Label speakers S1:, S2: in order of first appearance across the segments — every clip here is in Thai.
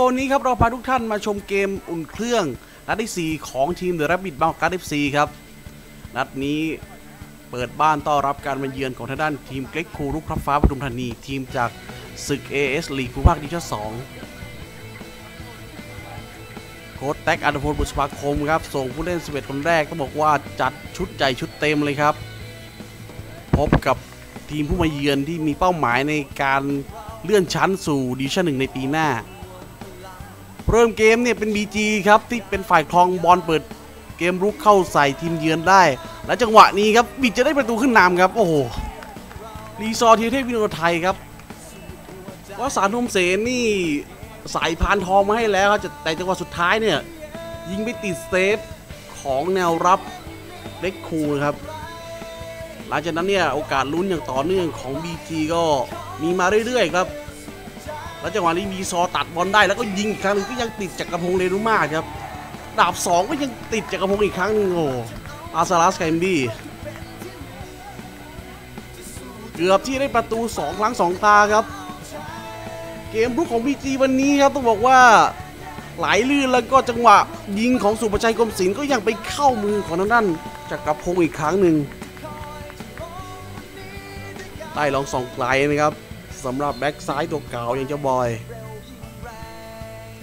S1: โกนี้ครับเราพาทุกท่านมาชมเกมอุ่นเครื่องนัดที่ 4 ของทีมเดอะแรบบิทบางการ์ดเอฟซีครับ นัดนี้เปิดบ้านต้อนรับการมาเยือนของทางด้านทีมเกรกคูรุกพระฟ้าปทุมธานี ทีมจากศึก AS ลีกภูมิภาคดิวิชั่น2โค้ชแท็กอันดพลบุษภาคมครับ ส่งผู้เล่น 11 คนแรกต้องบอกว่าจัดชุดใหญ่ชุดเต็มเลยครับ พบกับทีมผู้มาเยือนที่มีเป้าหมายในการเลื่อนชั้นสู่ดิวิชั่นหนึ่งในปีหน้า เริ่มเกมเนี่ยเป็น BG ครับที่เป็นฝ่ายครองบอลเปิดเกมรุกเข้าใส่ทีมเยือนได้ และจังหวะนี้ครับบิดจะได้ประตูขึ้นนำครับ โอ้โหรีซอทีเทพวินโนไทยครับว่าสารนมเสนนี่สายพานทองมาให้แล้วครับแต่จังหวะสุดท้ายเนี่ยยิงไปติดเซฟของแนวรับเล็กคูครับ หลังจากนั้นเนี่ยโอกาสลุ้นอย่างต่อเนื่องของ BG ก็มีมาเรื่อยๆครับ แล้วจังหวะนี้มีซอตัดบอลได้แล้วก็ยิงอีกครั้งนึงก็ยังติดจากกระพงเรนุมาครับดาบสองก็ยังติดจากกระพงอีกครั้งหนึงโอ้อาซาลัสไคมบี้เกือบที่ได้ประตู 2 ครั้ง 2 ตาครับ เกมรุกของ BG วันนี้ครับต้องบอกว่าไหลลื่นแล้วก็จังหวะยิงของสุประชัยกรมศิลป์ก็ยังไปเข้ามือของทางด้านจากกระพงอีกครั้งหนึ่งได้ลองส่องไกลนะครับ สำหรับแบ็กซ้ายตัวเก่าอย่างเจ้าบอย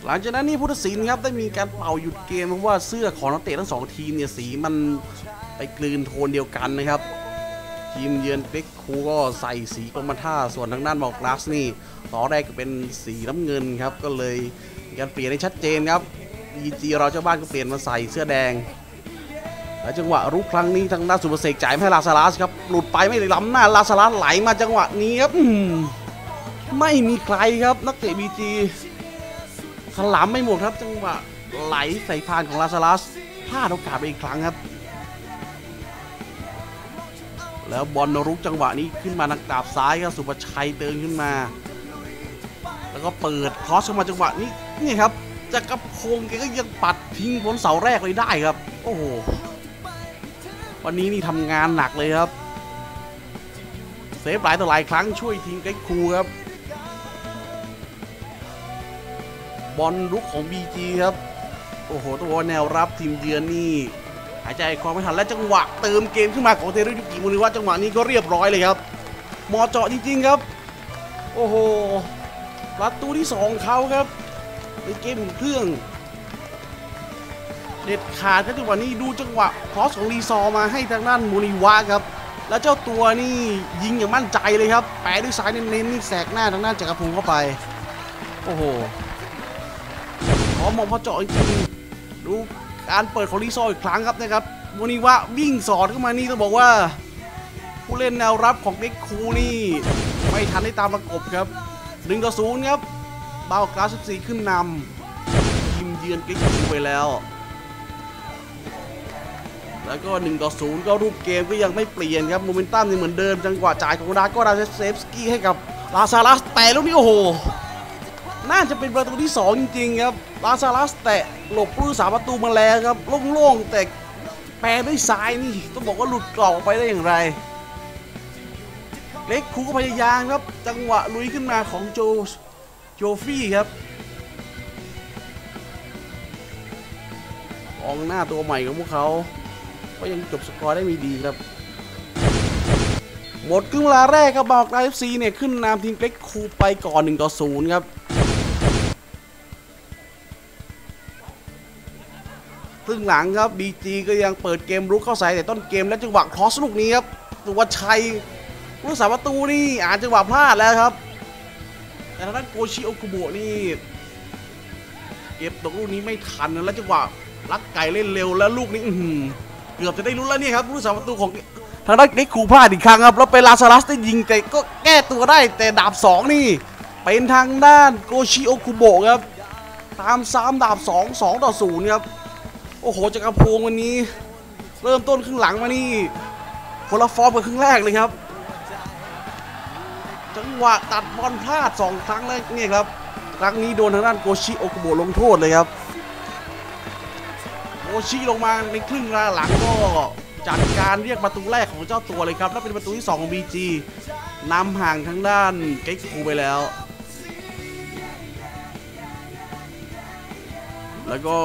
S1: หลังจากนั้นนี่พุทธศิลป์ครับได้มีการเป่าหยุดเกมเพราะว่าเสื้อของนักเตะทั้งสองทีมเนี่ยสีมันไปกลืนโทนเดียวกันนะครับ ทีมเยือนเบกคูก็ใส่สีกรมท่าส่วนทางด้านบอกลาสนี่ต่อแรกก็เป็นสีน้ำเงินครับก็เลยการเปลี่ยนให้ชัดเจนครับ EG เราเจ้าบ้านก็เปลี่ยนมาใส่เสื้อแดงและจังหวะรุกครั้งนี้ทางด้านสุภเสกจ่ายให้ลาซาลัสครับหลุดไปไม่ได้ล้ำหน้าลาซาลัสไหลมาจังหวะนี้ครับ ไม่มีใครครับนักเตะบีจีขลามไม่หมดครับจังหวะไหลใส่พานของลาซาลัสพลาดโอกาสไปอีกครั้งครับ แล้วบอลรุกจังหวะนี้ขึ้นมาทางกราบซ้ายครับสุภชัยเดินขึ้นมา แล้วก็เปิดคอสเข้ามาจังหวะนี้นี่ครับจักกระพงแกก็ยังปัดทิ้งพ้นเสาแรกเลยได้ครับ โอ้โหวันนี้นี่ทำงานหนักเลยครับเซฟหลายต่อหลายครั้งช่วยทีมเกรกคูครับ บอลลุกของ BG ครับ โอ้โห ตัวแนวรับทีมเยือนนี่ หายใจความไม่ทันและจังหวะเติมเกมขึ้นมาของเทรุยุกิมุนิว่าจังหวะนี้ก็เรียบร้อยเลยครับเหมอเจาะจริงๆครับ โอ้โหประตูที่สองเขาครับในเกมเครื่อง เด็ดขาดครับจังหวะนี้ดูจังหวะครอสของรีซอมาให้ทางด้านมูนิวะครับแล้วเจ้าตัวนี่ยิงอย่างมั่นใจเลยครับ แปะด้วยซ้ายเน้นๆนี่แสกหน้าทางด้านจักรพงศ์เข้าไป โอ้โห มองพอเจาะจริงดูการเปิดของรีซอร์อีกครั้งครับนะครับมูนิวะวิ่งสอดเข้ามานี่ต้องบอกว่า ผู้เล่นแนวรับของเด็กคูนี่ไม่ทันได้ตามประกบครับหนึ่งต่อศูนย์ครับบาวกราส14ขึ้นนำทีมเยือนเด็กคูไปแล้ว แล้วก็1ต่อ0ก็รูปเกมก็ยังไม่เปลี่ยนครับโมเมนตัมยังเหมือนเดิมจังหวะจ่ายของดาก็ดาเซฟสกี้ให้กับลาซาลัสแต่ลูกนี้โอ้โห น่าจะเป็นประตูที่ 2 จริงๆครับลาซาลัสแตะหลบผู้สาประตูมาแล้วครับโล่งๆแต่แปรด้วยซ้ายนี่ต้องบอกว่าหลุดกรอบออกไปได้อย่างไร เล็กคูก็พยายามครับ จังหวะลุยขึ้นมาของโจโจฟี่ครับองหน้าตัวใหม่ของพวกเขา ก็ยังจบสกอร์ได้ไม่ดีครับ หมดครึ่งเวลาแรกครับบอกไลฟ์ซีเนี่ยขึ้นนำทีมเกรกคูไปก่อน1ต่อ0ครับ ครึ่งหลังครับ BG ก็ยังเปิดเกมรุกเข้าใส่แต่ต้นเกมและจังหวะครอสลูกนี้ครับสุวัชัยผู้รักษาประตูนี่อาจจังหวะพลาดแล้วครับ แต่ทางด้านโกชิโอกุโบะนี่เก็บตกลูกนี้ไม่ทันแล้วจังหวะลักไก่เล่นเร็วแล้วลูกนี้อืเกือบจะได้ลุ้นแล้วนี่ครับผู้รักษาประตูของทางด้านเด็กคูพลาดอีกครั้งครับแล้วไปลาซาลัสได้ยิงแต่ก็แก้ตัวได้แต่ดาบสองนี่เป็นทางด้านโกชิโอคุโบะครับตามซ้ำดาบ 2 2 ต่อ 0 ครับ โอ้โหจักรพงศ์วันนี้ เริ่มต้นครึ่งหลังมานี่คนละฟอร์มกับครึ่งแรกเลยครับ จังหวะตัดบอลพลาด 2 ครั้งแล้วเนี่ยครับ ครั้งนี้โดนทางด้านโกชิโอคุโบะลงโทษเลยครับโกชิลงมาในครึ่งหลังก็จัดการเรียกประตูแรกของเจ้าตัวเลยครับ และเป็นประตูที่2ของ BG นำห่างทางด้านเก็กคูไปแล้ว แล้วก็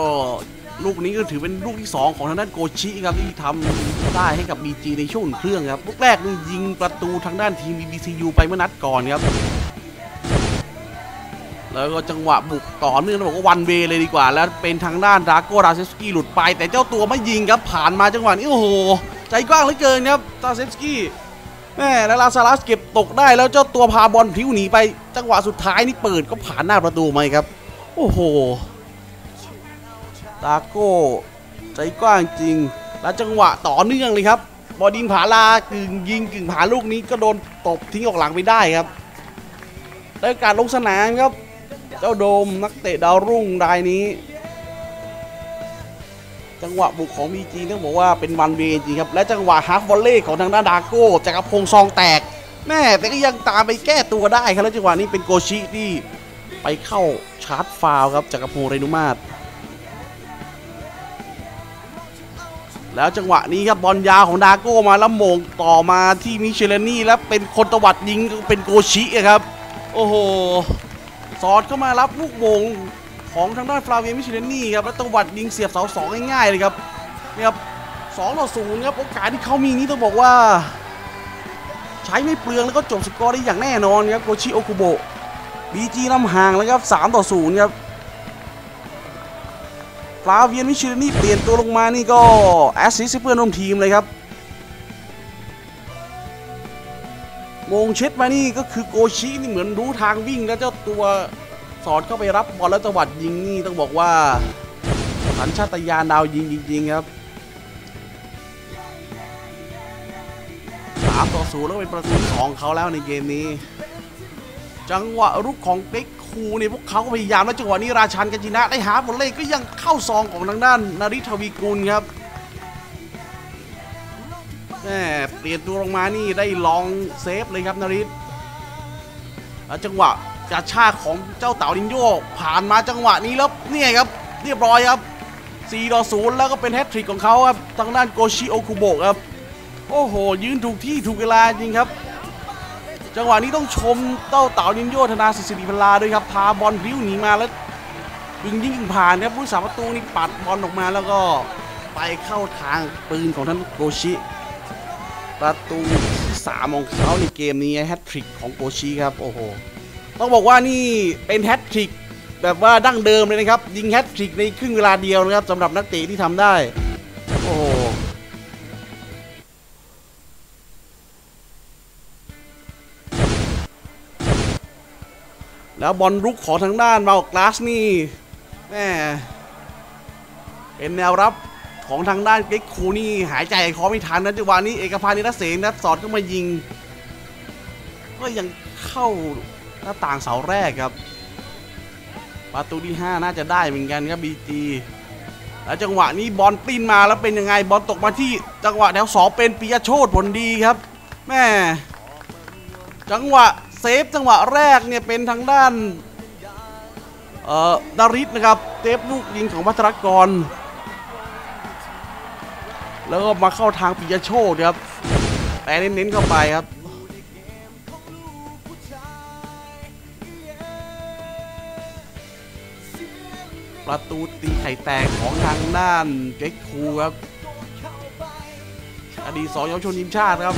S1: ลูกนี้ก็ถือเป็นลูกที่ 2 ของทางด้านโกชิครับที่ทำได้ให้กับ BG ในช่วงเครื่องครับลูกแรกนี่ยิงประตูทางด้านทีม BBCU ไปเมื่อนัดก่อนครับ แล้วก็จังหวะบุกต่อเนื่องต้องบอกว่าวันเวเลยดีกว่า แล้วเป็นทางด้านดราโกราเซสกี้หลุดไป แต่เจ้าตัวไม่ยิงครับผ่านมาจังหวะนี้โอ้โห ใจกว้างเหลือเกินครับดราเซสกี้แม่แล้วลาซาลัสเก็บตกได้แล้วเจ้าตัวพาบอลพลิ้วหนีไป จังหวะสุดท้ายนี่เปิดก็ผ่านหน้าประตูไหมครับ โอ้โห ดราโก้ใจกว้างจริง แล้วจังหวะต่อเนื่องเลยครับ บอดินผาลากึ่งยิงกึ่งผาลูกนี้ก็โดนตบทิ้งออกหลังไปได้ครับแล้การลงสนามครับ เจ้าโดมนักเตะดาวรุ่งรายนี้ จังหวะบุกของบีจีต้องบอกว่าเป็นวันเวจริงครับ และจังหวะฮาร์ฟวอลเล่ของทางด้านดาโก้จากรพงษ์ซองแตกแม่แต่ก็ยังตามไปแก้ตัวได้ครับแล้วจังหวะนี้เป็นโกชิที่ไปเข้าชาร์จฟาวครับจากรพงษ์เรนุมาศ แล้วจังหวะนี้ครับบอลยาวของดาโก้มาแล้วโมงต่อมาที่มิเชลนี่แล้วเป็นคนตวัดยิงเป็นโกชิอะครับ โอ้โหสอดเข้ามารับลูกโมงของทางด้านฟลาเวียมิชิเลนนี่ครับแล้วตวัดยิงเสียบเสาสองง่ายๆเลยครับนี่ครับสองต่อศูนย์ครับโอกาสที่เขามีนี้ต้องบอกว่า ใช้ไม่เปลืองแล้วก็จบสกอร์ได้อย่างแน่นอนครับโกชิโอคุโบะบีจีนำห่างแล้วครับสามต่อศูนย์ครับ ฟลาเวียนมิชิเลนี่เปลี่ยนตัวลงมานี่ก็แอสซิสเพื่อนร่วมทีมเลยครับมงเช็ดมานี่ก็คือโกชินี่เหมือนรู้ทางวิ่งแล้วเจ้าตัวสอดเข้าไปรับบอลแล้วจังหวัดยิงนี่ต้องบอกว่าสัญชาตญาณดาวยิงจริงๆครับสามต่อศูนย์แล้วเป็นประตูสองเขาแล้วในเกมนี้ จังหวะรุกของเด็กคูเนี่ยพวกเขาก็พยายามแล้วจังหวะนี้ราชันกันจินะได้หาบอลเล่ก็ยังเข้าซองของทางด้านนาริทวีกุลครับแม่เปลี่ยนตัวลงมานี่ได้ลองเซฟเลยครับนาริสแล้วจังหวะกระชากของเจ้าเต่าดินโยผ่านมาจังหวะนี้แล้วเนี่ยครับเรียบร้อยครับ4ต่อ0แล้วก็เป็นแฮตทริกของเขาครับทางด้านโกชิโอคุโบะครับ โอ้โห ยืนถูกที่ถูกเวลาจริงครับ จังหวะนี้ต้องชมเต้าเต่าดินโยธนาสิริพลาด้วยครับพาบอลพลิ้วหนีมาแล้วยิงยิงผ่านครับผู้สาประตูนี่ปัดบอลออกมาแล้วก็ไปเข้าทางปืนของท่านโกชิ ประตูที่สามของเขาในเกมนี้แฮตทริกของโกชิครับโอ้โหต้องบอกว่านี่เป็นแฮตทริกแบบว่าดั้งเดิมเลยนะครับ ยิงแฮตทริกในครึ่งเวลาเดียวนะครับสำหรับนักเตะที่ทำได้ แล้วบอลรุกของทางด้านมาอกลาสนี่แม่เป็นแนวรับของทางด้านเก็กคูนี่หายใจคอไม่ทันนะจังหวะนี้เอกพันธ์นิรเสนนะสอดเข้ามายิง ก็ยังเข้าหน้าต่างเสาแรกครับ ประตูที่ 5 น่าจะได้เหมือนกันครับบีจีแล้วจังหวะนี้บอลปลิ้นมาแล้วเป็นยังไงบอลตกมาที่จังหวะแถวสองเป็นปิยโชตผลดีครับ แม่จังหวะ เซฟจังหวะแรกเนี่ยเป็นทางด้านเอ่อดาริสนะครับเซฟลูกยิงของพัทรกร แล้วก็มาเข้าทางปิยโชตครับแต่เน้นๆเข้าไปครับประตูตีไข่แตกของทางด้านเก็กคูครับ อดีตสองเยาวชนทีมชาติครับ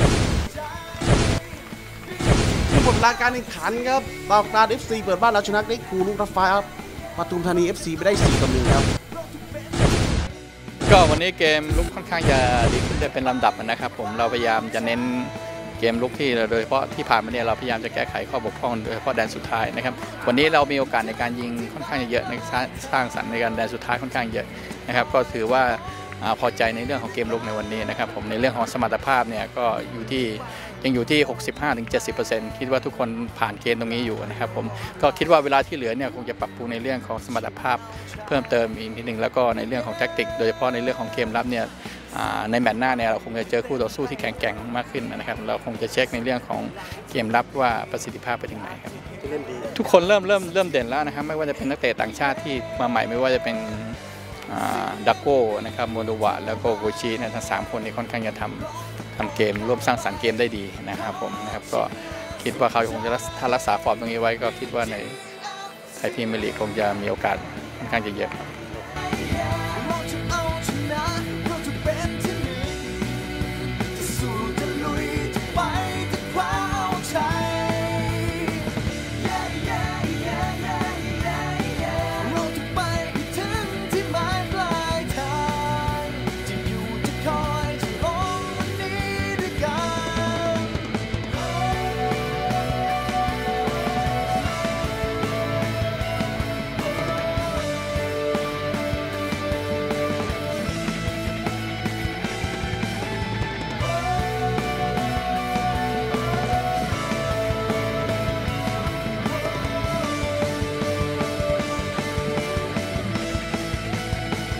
S1: ที่หมดรายการแข่งขันครับบางตาเอฟซีเปิดบ้านแล้วชนะเก็กคูลูกทัฟฟ้าครับปทุมธานี FC ไปได้4ต่อ1ครับ
S2: ก็วันนี้เกมลุกค่อนข้างจะดีขึ้นได้เป็นลำดับนะครับ ผมเราพยายามจะเน้นเกมลุกที่โดยเฉพาะที่ผ่านมาเนี่ยเราพยายามจะแก้ไขข้อบกพร่องโดยเฉพาะแดนสุดท้ายนะครับ วันนี้เรามีโอกาสในการยิงค่อนข้างจะเยอะในสร้างสรรค์ในการแดนสุดท้ายค่อนข้างเยอะนะครับ ก็ถือว่าพอใจในเรื่องของเกมลุกในวันนี้นะครับ ผมในเรื่องของสมรรถภาพเนี่ยก็อยู่ที่ ยังอยู่ที่ 65-70%คิดว่าทุกคนผ่านเกณฑ์ตรงนี้อยู่นะครับผมก็คิดว่าเวลาที่เหลือเนี่ยคงจะปรับปรุงในเรื่องของสมรรถภาพ เพิ่มเติมอีกนิดนึงแล้วก็ในเรื่องของแท็กติก โดยเฉพาะในเรื่องของเกมรับเนี่ยในแมตช์หน้าเนี่ยเราคงจะเจอคู่ต่อสู้ที่แข็งแกร่งมากขึ้นนะครับ เราคงจะเช็คในเรื่องของเกมรับว่าประสิทธิภาพไปถึงไหนครับทุกคนเริ่มเริ่มเริ่มเด่นแล้วนะครับไม่ว่าจะเป็นนักเตะต่างชาติที่มาใหม่ไม่ว่าจะเป็นดักโก้นะครับโมโดวะแล้วก็โกชิเนยทั้งสามคนนี้ค่อนข้างจะทำ ทำเกมร่วมสร้างสรรค์เกมได้ดีนะครับผมนะครับก็คิดว่าเขาคงจะถ้ารักษาฟอร์มตรงนี้ไว้ก็คิดว่าในไทยพรีเมียร์ลีกคงจะมีโอกาสค่อนข้างจะเยอะครับ